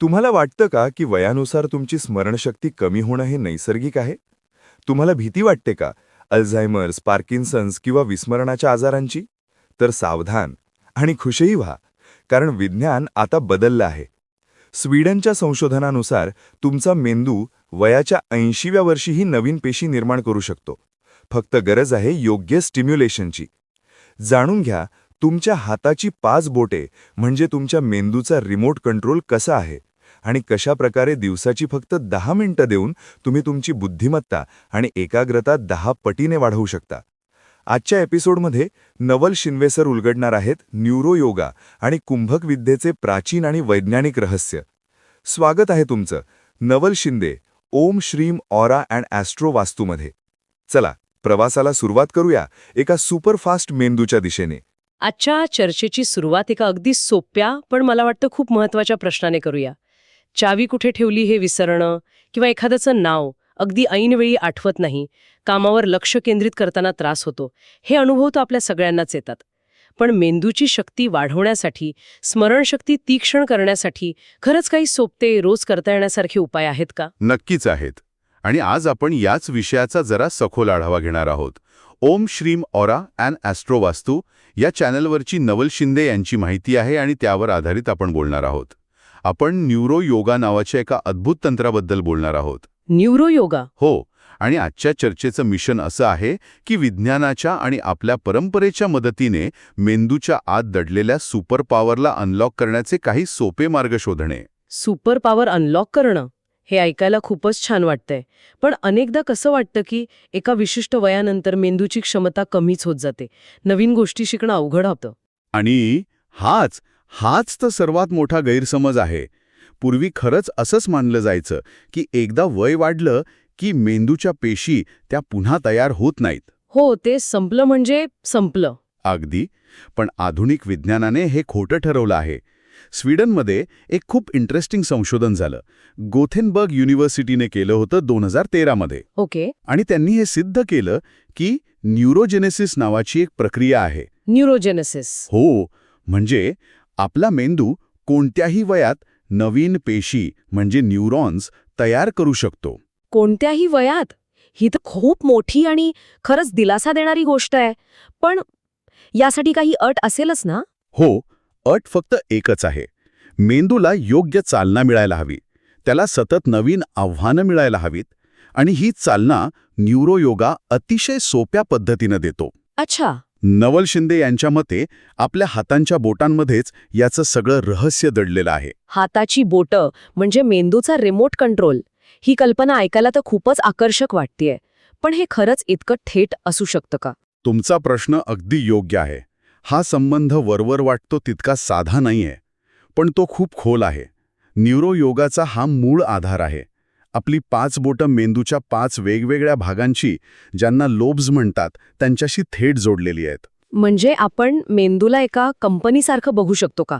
तुम्हाला वाटतं का की वयानुसार तुमची स्मरणशक्ती कमी होणं हे नैसर्गिक आहे? तुम्हाला भीती वाटते का अल्झायमर्स पार्किन्सन्स किंवा विस्मरणाच्या आजारांची? तर सावधान आणि खुशही व्हा कारण विज्ञान आता बदललं आहे. स्वीडनच्या संशोधनानुसार तुमचा मेंदू वयाच्या ऐंशीव्या वर्षीही नवीन पेशी निर्माण करू शकतो. फक्त गरज आहे योग्य स्टिम्युलेशनची. जाणून घ्या तुमच्या हाताची पाच बोटे म्हणजे तुमच्या मेंदूचा रिमोट कंट्रोल कसा आहे? आणि कशा प्रकारे दिवसाची फक्त दहा मिनिटं देऊन तुम्ही तुमची बुद्धिमत्ता आणि एकाग्रता दहा पटीने वाढवू शकता. आजच्या एपिसोडमध्ये नवल शिन्वेसर उलगडणार आहेत न्यूरोयोगा आणि कुंभक विद्येचे प्राचीन आणि वैज्ञानिक रहस्य. स्वागत आहे तुमचं नवल शिंदे ओम श्रीम ऑरा अँड ॲस्ट्रो वास्तूमध्ये. चला प्रवासाला सुरुवात करूया एका सुपरफास्ट मेंदूच्या दिशेने. आजच्या चर्चेची सुरुवात एका अगदी सोप्या पण मला वाटतं खूप महत्त्वाच्या प्रश्नाने करूया. चावी कुठे ठेवली हे विसरणं किंवा एखाद्याचं नाव अगदी ऐनवेळी आठवत नाही कामावर लक्ष केंद्रित करताना त्रास होतो हे अनुभव तर आपल्या सगळ्यांनाच येतात. पण मेंदूची शक्ती वाढवण्यासाठी स्मरणशक्ती तीक्ष्ण करण्यासाठी खरंच काही सोपते रोज करता येण्यासारखे उपाय आहेत का? नक्कीच आहेत. आणि आज आपण याच विषयाचा जरा सखोल आढावा घेणार आहोत. ओम श्रीम ऑरा अँड ॲस्ट्रो वास्तू या चॅनलवरची नवल शिंदे यांची माहिती आहे आणि त्यावर आधारित आपण बोलणार आहोत. आपण न्यूरो योगा नावाच्या एका अद्भुत तंत्राबद्दल बोलणार आहोत. न्यूरोयोगा? हो आणि आजच्या चर्चेचं मिशन असं आहे की विज्ञानाच्या आणि आपल्या परंपरेच्या मदतीने मेंदूच्या आत दडलेल्या सुपर पॉवरला अनलॉक करण्याचे काही सोपे मार्ग शोधणे. सुपर पॉवर अनलॉक करणं? हे ऐकायला खूपच छान वाटतंय. पण अनेकदा कसं वाटतं की एका विशिष्ट वयानंतर मेंदूची क्षमता कमीच होत जाते. नवीन गोष्टी शिकणं अवघड होतं. आणि हाच हाच तर सर्वात मोठा गैरसमज आहे. पूर्वी खरंच असंच मानलं जायचं की एकदा वय वाढलं की मेंदूच्या पेशी त्या पुन्हा तयार होत नाहीत. हो ते संपलं म्हणजे संपलं. अगदी. पण आधुनिक विज्ञानाने हे खोटं ठरवलं आहे. स्वीडनमध्ये एक खूप इंटरेस्टिंग संशोधन झालं. गोथेनबर्ग युनिव्हर्सिटीने केलं होतं दोन हजार तेरामध्ये ओके. आणि त्यांनी हे सिद्ध केलं की न्यूरोजेनेसिस नावाची एक प्रक्रिया आहे. न्यूरोजेनेसिस. हो म्हणजे आपला मेंदू कोणत्याही वयात नवीन पेशी म्हणजे न्यूरॉन्स तयार करू शकतो. कोणत्याही वयात? ही तर खूप मोठी आणि खरंच दिलासा देणारी गोष्ट आहे. पण यासाठी काही अट असेलच ना? हो अट फक्त एकच आहे. मेंदूला योग्य चालना मिळायला हवी. त्याला सतत नवीन आव्हानं मिळायला हवीत आणि ही चालना न्यूरोयोगा अतिशय सोप्या पद्धतीनं देतो. अच्छा. नवल शिंदे यांच्या मते आपल्या हातांच्या बोटांमध्येच याचं सगळं रहस्य दडलेलं आहे. हाताची बोटं म्हणजे मेंदूचा रिमोट कंट्रोल ही कल्पना ऐकायला तर खूपच आकर्षक वाटतेय. पण हे खरंच इतकं थेट असू शकतं का? तुमचा प्रश्न अगदी योग्य आहे. हा संबंध वरवर वाटतो तितका साधा नाहीये. पण तो खूप खोल आहे. न्यूरोयोगाचा हा मूळ आधार आहे. आपली पाच बोटं मेंदूच्या पाच वेगवेगळ्या भागांची ज्यांना लोब्ज म्हणतात त्यांच्याशी थेट जोडलेली आहेत. म्हणजे आपण मेंदूला एका कंपनीसारखं बघू शकतो का?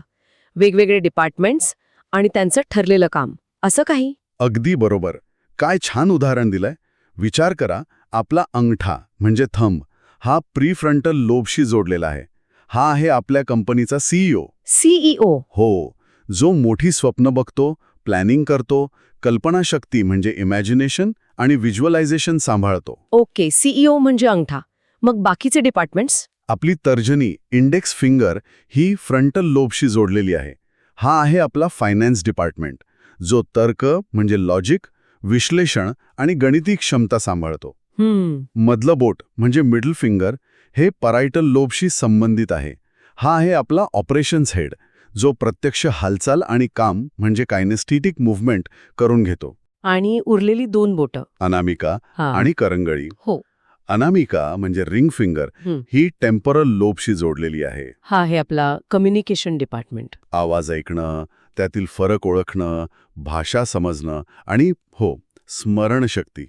वेगवेगळे डिपार्टमेंट्स आणि त्यांचं ठरलेलं काम. असं काही? अगदी बरोबर. काय छान उदाहरण दिलंय. विचार करा आपला अंगठा म्हणजे थंब हा प्रीफ्रंटल लोबशी जोडलेला आहे. हा आहे आपल्या कंपनीचा सीईओ सीईओ हो. जो मोठी स्वप्न बघतो प्लॅनिंग करतो कल्पनाशक्ती म्हणजे इमॅजिनेशन आणि व्हिज्युअलायझेशन सांभाळतो. ओके सीईओ म्हणजे अंगठा. मग बाकीचे डिपार्टमेंट्स आपली तर्जनी इंडेक्स फिंगर ही फ्रंटल लोबशी जोडलेली आहे. हा आहे आपला फायनान्स डिपार्टमेंट जो तर्क म्हणजे लॉजिक विश्लेषण आणि गणिती क्षमता सांभाळतो. मधलं बोट म्हणजे मिडल फिंगर हे परायटल लोबशी संबंधित आहे. हा आहे आपला ऑपरेशन्स हेड जो प्रत्यक्ष हालचाल आणि काम म्हणजे कायनेस्टिटिक मुव्हमेंट करून घेतो. आणि उरलेली दोन बोटं. अनामिका हा. आणि करंगळी. हो. अनामिका म्हणजे रिंग फिंगर हं. ही टेम्परल लोबशी जोडलेली आहे. हा आहे आपला कम्युनिकेशन डिपार्टमेंट. आवाज ऐकणं त्यातील फरक ओळखणं भाषा समजणं आणि हो स्मरणशक्ती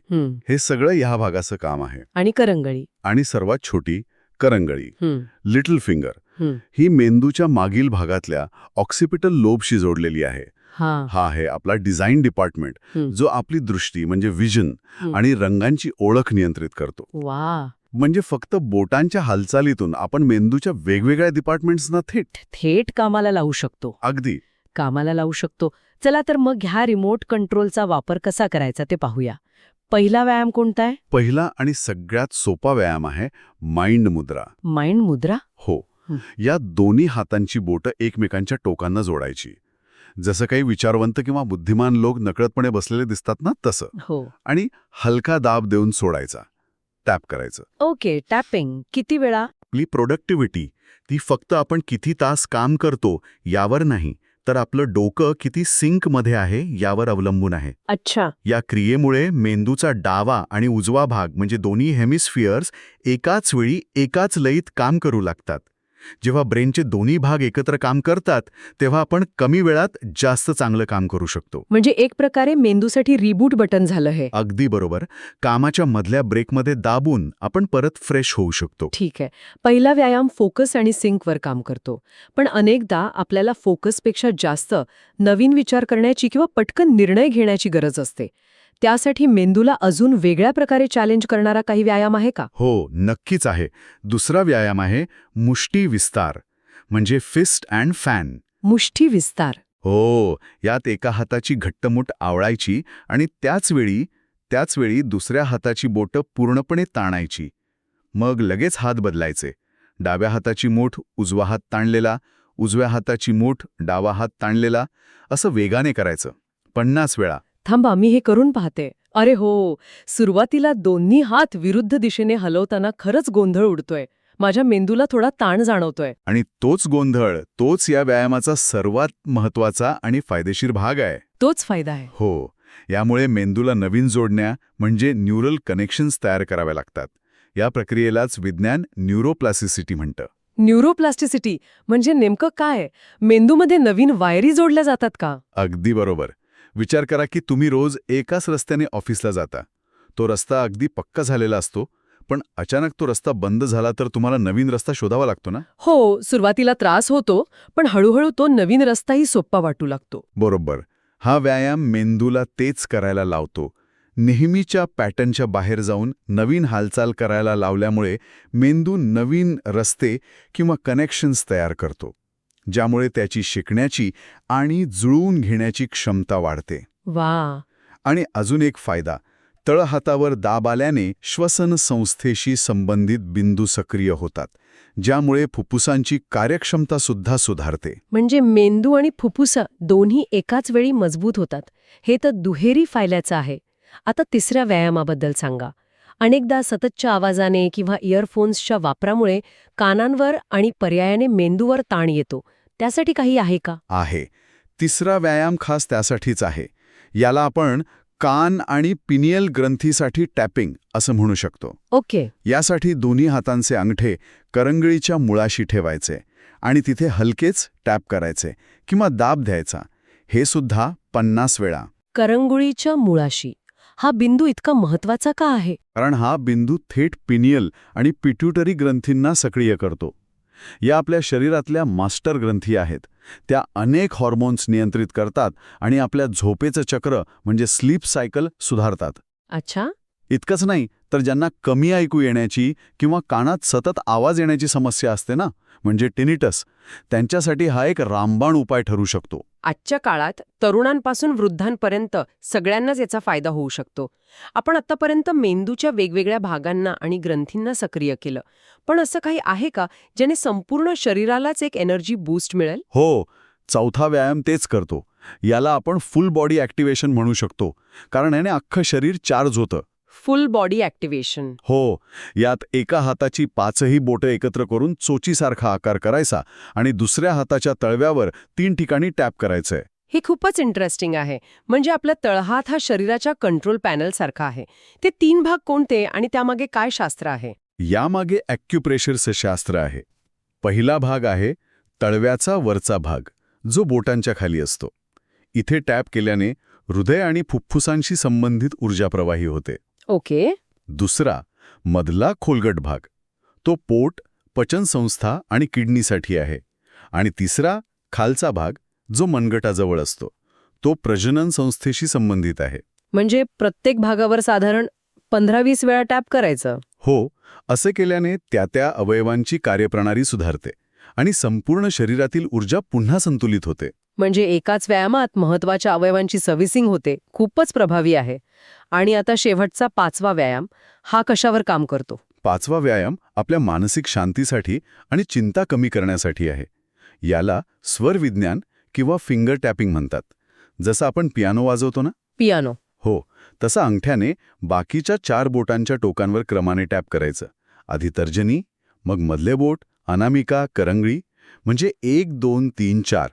हे सगळं ह्या भागाचं काम आहे. आणि करंगळी. आणि सर्वात छोटी करंगळी. लिटल फिंगर ही. मेंदूच्या मागील भागातल्या ऑक्सिपिटल लोबशी जोडलेली आहे. हा. हा आहे आपला डिझाईन डिपार्टमेंट. जो आपली दृष्टी म्हणजे विजन. आणि रंगांची ओळख नियंत्रित करतो. वा. म्हणजे फक्त बोटांच्या हालचालीतून आपण मेंदूच्या वेगवेगळ्या डिपार्टमेंट्सना थेट थेट कामाला लावू शकतो. अगदी. कामाला लावू शकतो. चला तर मग ह्या रिमोट कंट्रोलचा वापर कसा करायचा ते पाहूया. पहिला व्यायाम कोणता आहे? पहिला आणि सगळ्यात सोपा व्यायाम आहे माइंड मुद्रा. माइंड मुद्रा? हं. या दोन्ही हातांची बोटं एकमेकांच्या टोकांना जोडायची. जसं काही विचारवंत किंवा बुद्धिमान लोक नकळतपणे बसलेले दिसतात ना तसं. हो. आणि हलका दाब देऊन सोडायचा. टॅप करायचं. Okay tapping. किती वेळा? आपली प्रोडक्टिव्हिटी ती फक्त आपण किती तास काम करतो यावर नाही तर आपलं डोकं किती सिंकमध्ये आहे यावर अवलंबून आहे. अच्छा. या क्रियेमुळे मेंदूचा डावा आणि उजवा भाग म्हणजे दोन्ही हेमिस्फिअर्स एकाच वेळी एकाच लयीत काम करू लागतात. जेव्हा ब्रेनचे दोन्ही भाग एकत्र काम करतात तेव्हा आपण कमी वेळात जास्त चांगलं काम करू शकतो. म्हणजे एक प्रकारे मेंदूसाठी रिबूट बटन झालं हे. अगदी बरोबर. कामाच्या मधल्या ब्रेकमध्ये दाबून आपण परत फ्रेश होऊ शकतो. ठीक आहे. पहिला व्यायाम फोकस आणि सिंकवर काम करतो. पण अनेकदा आपल्याला फोकसपेक्षा जास्त नवीन विचार करण्याची किंवा पटकन निर्णय घेण्याची गरज असते. त्यासाठी मेंदूला अजून वेगळ्या प्रकारे चॅलेंज करणारा काही व्यायाम आहे का? हो नक्कीच आहे. दुसरा व्यायाम आहे मुष्टी विस्तार म्हणजे फिस्ट अँड फॅन मुष्ठी विस्तार. हो यात एका हाताची घट्टमुठ आवळायची आणि त्याचवेळी त्याचवेळी दुसऱ्या हाताची बोटं पूर्णपणे ताणायची. मग लगेच हात बदलायचे. डाव्या हाताची मूठ उजवा हात ताणलेला उजव्या हाताची मूठ डावा हात ताणलेला असं वेगाने करायचं. पन्नास वेळा. थांबा मी हे करून पाहते. अरे हो सुरुवातीला दोन्ही हात विरुद्ध दिशेने हलवताना खरंच गोंधळ उडतोय. माझ्या मेंदूला थोडा ताण जाणवतोय. आणि तोच गोंधळ तोच या व्यायामाचा सर्वात महत्त्वाचा आणि फायदेशीर भाग आहे. तोच फायदा आहे. हो यामुळे मेंदूला नवीन जोडण्या म्हणजे न्यूरल कनेक्शन्स तयार कराव्या लागतात. या प्रक्रियेलाच विज्ञान न्यूरोप्लासिसिटी म्हणतं. न्यूरोप्लास्टिसिटी म्हणजे नेमकं काय? मेंदूमध्ये नवीन वायरी जोडल्या जातात का? अगदी बरोबर. विचार करा की तुम्ही रोज एकाच रस्त्याने ऑफिसला जाता. तो रस्ता अगदी पक्का झालेला असतो पण अचानक तो रस्ता बंद झाला तर तुम्हाला नवीन रस्ता शोधावा लागतो ना? हो सुरुवातीला त्रास होतो पण हळूहळू तो नवीन रस्ताही सोप्पा वाटू लागतो. बरोबर. हा व्यायाम मेंदूला तेच करायला लावतो. नेहमीच्या पॅटर्नच्या बाहेर जाऊन नवीन हालचाल करायला लावल्यामुळे मेंदू नवीन रस्ते किंवा कनेक्शन्स तयार करतो. ज्यामुळे त्याची शिकण्याची आणि जुळवून घेण्याची क्षमता वाढते. वा. आणि अजून एक फायदा तळहातावर दाब आल्याने श्वसन संस्थेशी संबंधित बिंदू सक्रिय होतात ज्यामुळे फुफ्फुसांची कार्यक्षमता सुद्धा सुधारते. म्हणजे मेंदू आणि फुफ्फुसं दोन्ही एकाच वेळी मजबूत होतात. हे तर दुहेरी फायल्याचं आहे. आता तिसऱ्या व्यायामाबद्दल सांगा. अनेकदा सततच्या आवाजाने किंवा इयरफोन्सच्या वापरामुळे कानांवर आणि पर्यायाने मेंदूवर ताण येतो. त्यासाठी काही आहे का? आहे. तिसरा व्यायाम खास त्यासाठीच आहे. याला आपण कान आणि पिनियल ग्रंथीसाठी टॅपिंग असं म्हणू शकतो. ओके. यासाठी दोन्ही हातांचे अंगठे करंगळीच्या मुळाशी ठेवायचे आणि तिथे हलकेच टॅप करायचे किंवा दाब द्यायचा. हे सुद्धा पन्नास वेळा. करंगुळीच्या मुळाशी. हा बिंदू इतका महत्त्वाचा का आहे? कारण हा बिंदू थेट पिनियल आणि पिट्युटरी ग्रंथींना सक्रिय करतो. या आपल्या शरीरातल्या मास्टर ग्रंथी आहेत. त्या अनेक हॉर्मोन्स नियंत्रित करतात आणि आपल्या झोपेचं चक्र म्हणजे स्लीप सायकल सुधारतात. अच्छा. इतकंच नाही तर ज्यांना कमी ऐकू येण्याची किंवा कानात सतत आवाज येण्याची समस्या असते ना म्हणजे टिनिटस त्यांच्यासाठी हा एक रामबाण उपाय ठरू शकतो. आजच्या काळात तरुणांपासून वृद्धांपर्यंत सगळ्यांनाच याचा फायदा होऊ शकतो. आपण आतापर्यंत मेंदूच्या वेगवेगळ्या भागांना आणि ग्रंथींना सक्रिय केलं. पण असं काही आहे का ज्याने संपूर्ण शरीरालाच एक एनर्जी बूस्ट मिळेल? हो चौथा व्यायाम तेच करतो. याला आपण फुल बॉडी ॲक्टिव्हेशन म्हणू शकतो. कारण याने अख्खं शरीर चार्ज होतं. Full body activation. हो यात एका हाताची पाचही बोटं एकत्र करून चोचीसारखा आकार करायचा आणि दुसऱ्या हाताच्या तळव्यावर तीन ठिकाणी टॅप करायचंय. हे खूपच इंटरेस्टिंग आहे. म्हणजे आपला तळहात हा शरीराच्या कंट्रोल पॅनल सारखा आहे. ते तीन भाग कोणते आणि त्यामागे काय शास्त्र आहे? यामागे ॲक्युप्रेशरचं शास्त्र आहे. पहिला भाग आहे तळव्याचा वरचा भाग जो बोटांच्या खाली असतो. इथे टॅप केल्याने हृदय आणि फुफ्फुसांशी संबंधित ऊर्जा प्रवाही होते. ओके. दुसरा मधला खोलगट भाग. तो पोट पचनसंस्था आणि किडनीसाठी आहे. आणि तिसरा खालचा भाग जो मनगटाजवळ असतो. तो प्रजनन संस्थेशी संबंधित आहे. म्हणजे प्रत्येक भागावर साधारण पंधरा वीस वेळा टॅप करायचं? हो असे केल्याने त्या त्या अवयवांची कार्यप्रणाली सुधारते आणि संपूर्ण शरीरातील ऊर्जा पुन्हा संतुलित होते. म्हणजे एकाच व्यायामात महत्त्वाच्या अवयवांची सर्व्हिसिंग होते खूपच प्रभावी आहे. आणि आता शेवटचा पाचवा व्यायाम हा कशावर काम करतो? पाचवा व्यायाम आपल्या मानसिक शांतीसाठी आणि चिंता कमी करण्यासाठी आहे. याला स्वरविज्ञान किंवा फिंगर टॅपिंग म्हणतात. जसं आपण पियानो वाजवतो ना? पियानो. हो तसं अंगठ्याने बाकीच्या चार बोटांच्या टोकांवर क्रमाने टॅप करायचं. आधी तर्जनी मग मधले बोट अनामिका करंगळी म्हणजे एक दोन तीन चार.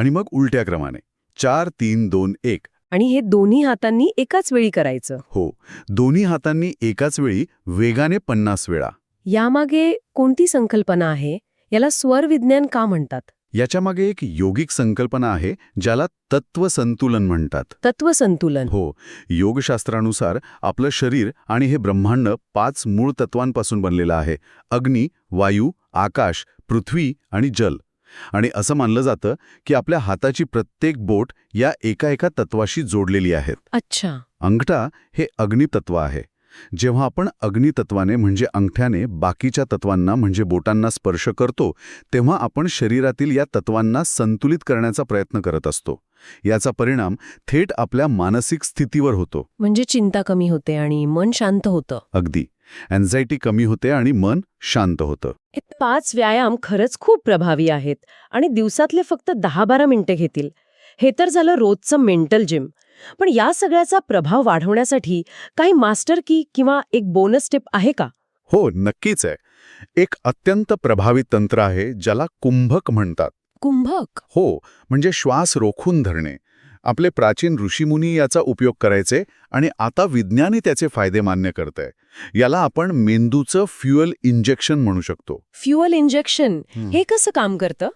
आणि मग उलट्या क्रमाने. चार तीन दोन एक. आणि हे दोन्ही हातांनी एकाच वेळी करायचं. हो. दोन्ही हातांनी एकाच वेळी वेगाने पन्नास वेळा. यामागे कोणती संकल्पना आहे? याला स्वरविज्ञान का म्हणतात? याच्यामागे एक योगिक संकल्पना आहे ज्याला तत्वसंतुलन म्हणतात. तत्वसंतुलन हो. योगशास्त्रानुसार आपलं शरीर आणि हे ब्रह्मांड पाच मूळ तत्वांपासून बनलेलं आहे. अग्नी वायू आकाश पृथ्वी आणि जल. आणि असं मानलं जातं की आपल्या हाताची प्रत्येक बोट या एका एका तत्वाशी जोडलेली आहेत. अच्छा. अंगठा हे अग्नितत्व आहे. जेव्हा आपण अग्नितत्वाने म्हणजे अंगठ्याने बाकीच्या तत्वांना म्हणजे बोटांना स्पर्श करतो तेव्हा आपण शरीरातील या तत्वांना संतुलित करण्याचा प्रयत्न करत असतो. याचा परिणाम थेट आपल्या मानसिक स्थितीवर होतो. म्हणजे चिंता कमी होते आणि मन शांत होतं. अगदी. अँझायटी कमी होते आणि मन शांत होतं. हे पाच व्यायाम खरंच खूप प्रभावी आहेत आणि दिवसातले फक्त दहा बारा मिनिटं घेतील. हे तर झालं रोजचं मेंटल जिम. पण या सगळ्याचा प्रभाव वाढवण्यासाठी काही मास्टर की किंवा एक बोनस टिप आहे का? हो नक्कीच आहे. एक अत्यंत प्रभावी तंत्र आहे ज्याला कुंभक म्हणतात. कुंभक? हो म्हणजे श्वास रोखून धरणे. आपले प्राचीन ऋषीमुनी याचा उपयोग करायचे आणि आता विज्ञानी त्याचे फायदे मान्य करतंय. याला आपण मेंदूचं फ्युअल इंजेक्शन म्हणू शकतो. फ्युअल इंजेक्शन हे. कसं काम करतं?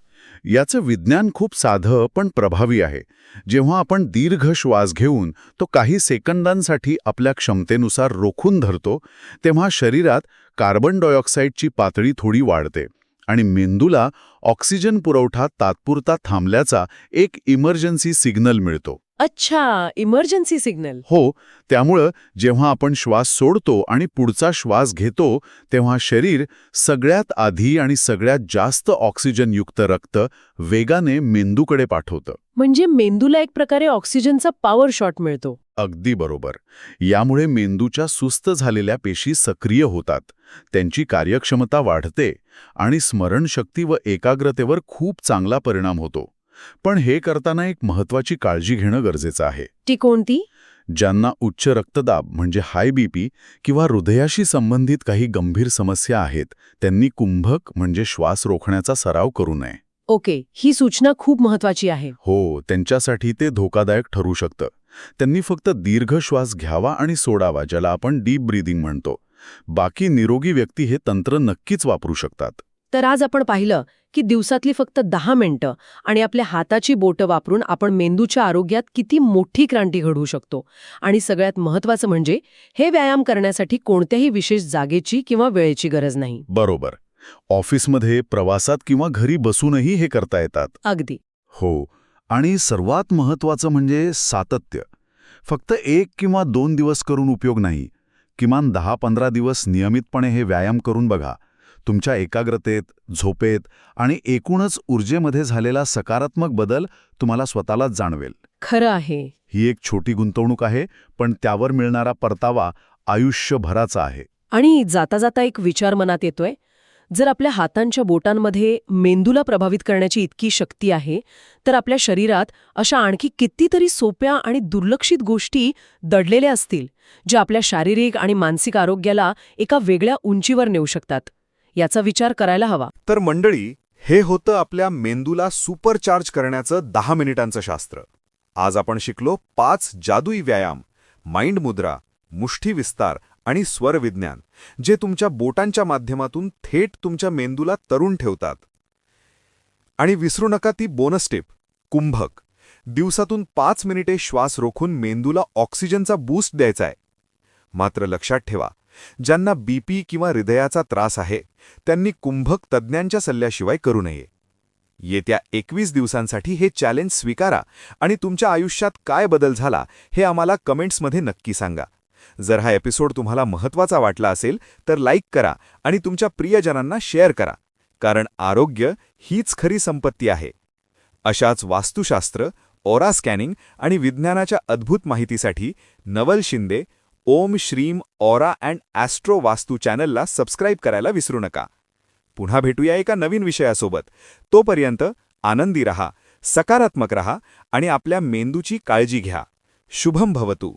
याचं विज्ञान खूप साधं पण प्रभावी आहे. जेव्हा आपण दीर्घ श्वास घेऊन तो काही सेकंदांसाठी आपल्या क्षमतेनुसार रोखून धरतो तेव्हा शरीरात कार्बन डायऑक्साईडची पातळी थोडी वाढते आणि मेंदूला ऑक्सिजन पुरवठा तात्पुरता थांबल्याचा एक इमर्जन्सी सिग्नल मिळतो. अच्छा इमर्जन्सी सिग्नल हो त्यामुळं जेव्हा आपण श्वास सोडतो आणि पुढचा श्वास घेतो तेव्हा शरीर सगळ्यात आधी आणि सगळ्यात जास्त ऑक्सिजनयुक्त रक्त वेगाने मेंदूकडे पाठवतं. म्हणजे मेंदूला एक प्रकारे ऑक्सिजनचा पॉवर शॉट मिळतो. अगदी बरोबर. यामुळे मेंदूच्या सुस्त झालेल्या पेशी सक्रिय होतात. त्यांची कार्यक्षमता वाढते आणि स्मरणशक्ती व एकाग्रतेवर खूप चांगला परिणाम होतो. पण हे करताना एक महत्वाची काळजी घेणं गरजेचं आहे. ती कोणती? ज्यांना उच्च रक्तदाब म्हणजे हाय बीपी किंवा हृदयाशी संबंधित काही गंभीर समस्या आहेत त्यांनी कुंभक म्हणजे श्वास रोखण्याचा सराव करू नये. ओके ही सूचना खूप महत्वाची आहे. हो त्यांच्यासाठी ते धोकादायक ठरू शकतं. त्यांनी फक्त दीर्घ श्वास घ्यावा आणि सोडावा ज्याला आपण डीप ब्रीदिंग म्हणतो. बाकी निरोगी व्यक्ती हे तंत्र नक्कीच वापरू शकतात. तर आज आपण पाहिलं की दिवसातली फक्त दहा मिनिटं आणि आपल्या हाताची बोटं वापरून आपण मेंदूच्या आरोग्यात किती मोठी क्रांती घडवू शकतो. आणि सगळ्यात महत्वाचं म्हणजे हे व्यायाम करण्यासाठी कोणत्याही विशेष जागेची किंवा वेळेची गरज नाही. बरोबर. ऑफिसमध्ये प्रवासात किंवा घरी बसूनही हे करता येतात. अगदी. हो. आणि सर्वात महत्वाचं म्हणजे सातत्य. फक्त एक किंवा दोन दिवस करून उपयोग नाही. किमान दहा पंधरा दिवस नियमितपणे हे व्यायाम करून बघा. तुमच्या एकाग्रतेत झोपेत आणि एकूणच ऊर्जेमध्ये झालेला सकारात्मक बदल तुम्हाला स्वतःलाच जाणवेल. खरं आहे. ही एक छोटी गुंतवणूक आहे पण त्यावर मिळणारा परतावा आयुष्यभराचा आहे. आणि जाता जाता एक विचार मनात येतोय जर आपल्या हातांच्या बोटांमध्ये मेंदूला प्रभावित करण्याची इतकी शक्ती आहे तर आपल्या शरीरात अशा आणखी कितीतरी सोप्या आणि दुर्लक्षित गोष्टी दडलेल्या असतील ज्या आपल्या शारीरिक आणि मानसिक आरोग्याला एका वेगळ्या उंचीवर नेऊ शकतात. याचा विचार करायला हवा. तर मंडळी हे होतं आपल्या मेंदूला सुपरचार्ज करण्याचं दहा मिनिटांचं शास्त्र. आज आपण शिकलो पाच जादुई व्यायाम माइंड मुद्रा मुष्ठी विस्तार आणि स्वरविज्ञान जे तुमच्या बोटांच्या माध्यमातून थेट तुमच्या मेंदूला तरुण ठेवतात. आणि विसरू नका ती बोनस टिप कुंभक. दिवसातून पाच मिनिटे श्वास रोखून मेंदूला ऑक्सिजनचा बूस्ट द्यायचा आहे मात्र लक्षात ठेवा ज्यांना बीपी किंवा हृदयाचा त्रास आहे त्यांनी कुंभक तज्ज्ञांच्या सल्ल्याशिवाय करू नये. येत्या एकवीस दिवसांसाठी हे चॅलेंज स्वीकारा आणि तुमच्या आयुष्यात काय बदल झाला हे आम्हाला कमेंट्समध्ये नक्की सांगा. जर हा एपिसोड तुम्हाला महत्त्वाचा वाटला असेल तर लाईक करा आणि तुमच्या प्रियजनांना शेअर करा कारण आरोग्य हीच खरी संपत्ती आहे. अशाच वास्तुशास्त्र ओरा स्कॅनिंग आणि विज्ञानाच्या अद्भुत माहितीसाठी नवल शिंदे ओम श्रीम ओरा अँड ॲस्ट्रो वास्तू चॅनलला सबस्क्राईब करायला विसरू नका. पुन्हा भेटूया एका नवीन विषयासोबत. तोपर्यंत आनंदी रहा सकारात्मक रहा आणि आपल्या मेंदूची काळजी घ्या. शुभम भवतू.